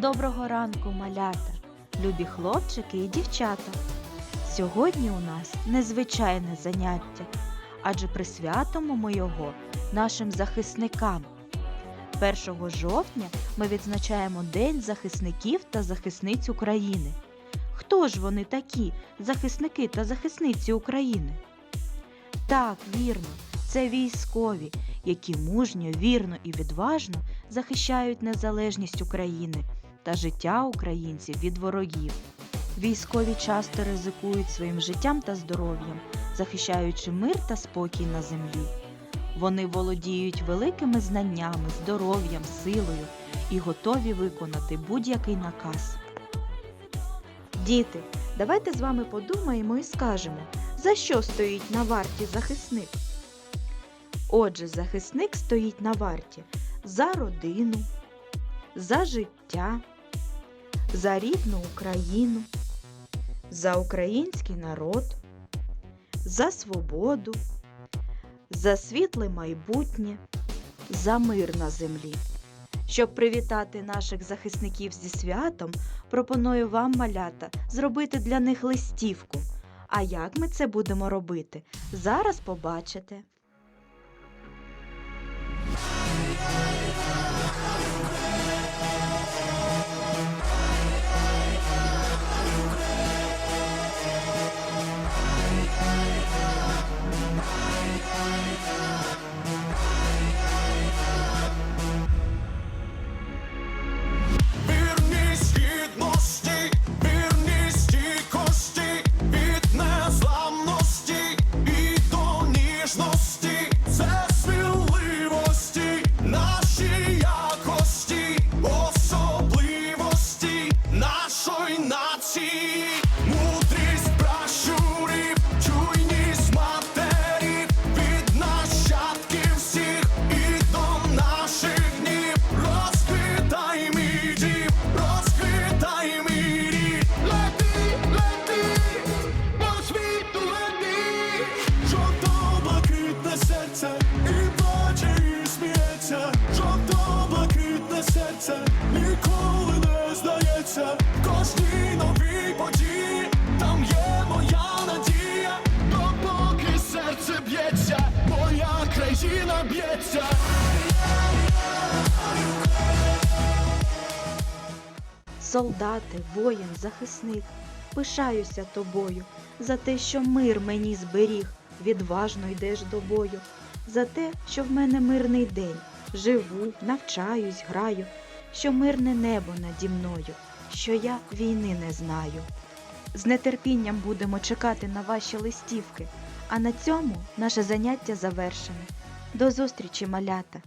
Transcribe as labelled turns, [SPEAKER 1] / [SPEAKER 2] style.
[SPEAKER 1] Доброго ранку, малята, любі хлопчики і дівчата. Сьогодні у нас незвичайне заняття, адже присвятимо ми його нашим захисникам. 1 жовтня ми відзначаємо День захисників та захисниць України. Хто ж вони такі, захисники та захисниці України? Так, вірно, це військові, які мужньо, вірно і відважно захищають незалежність України та життя українців від ворогів. Військові часто ризикують своїм життям та здоров'ям, захищаючи мир та спокій на землі. Вони володіють великими знаннями, здоров'ям, силою і готові виконати будь-який наказ. Діти, давайте з вами подумаємо і скажемо, за що стоїть на варті захисник. Отже, захисник стоїть на варті за родину, за життя, за рідну Україну, за український народ, за свободу, за світле майбутнє, за мир на землі. Щоб привітати наших захисників зі святом, пропоную вам, малята, зробити для них листівку. А як ми це будемо робити? Зараз побачите.
[SPEAKER 2] Жовто-блакитне ніколи не здається, кожній новій події, там є моя надія, допоки серце б'ється, моя країна б'ється.
[SPEAKER 1] Солдати, воїн, захисник, пишаюся тобою. За те, що мир мені зберіг, відважно йдеш до бою, за те, що в мене мирний день, живу, навчаюсь, граю, що мирне небо наді мною, що я війни не знаю. З нетерпінням будемо чекати на ваші листівки, а на цьому наше заняття завершене. До зустрічі, малята!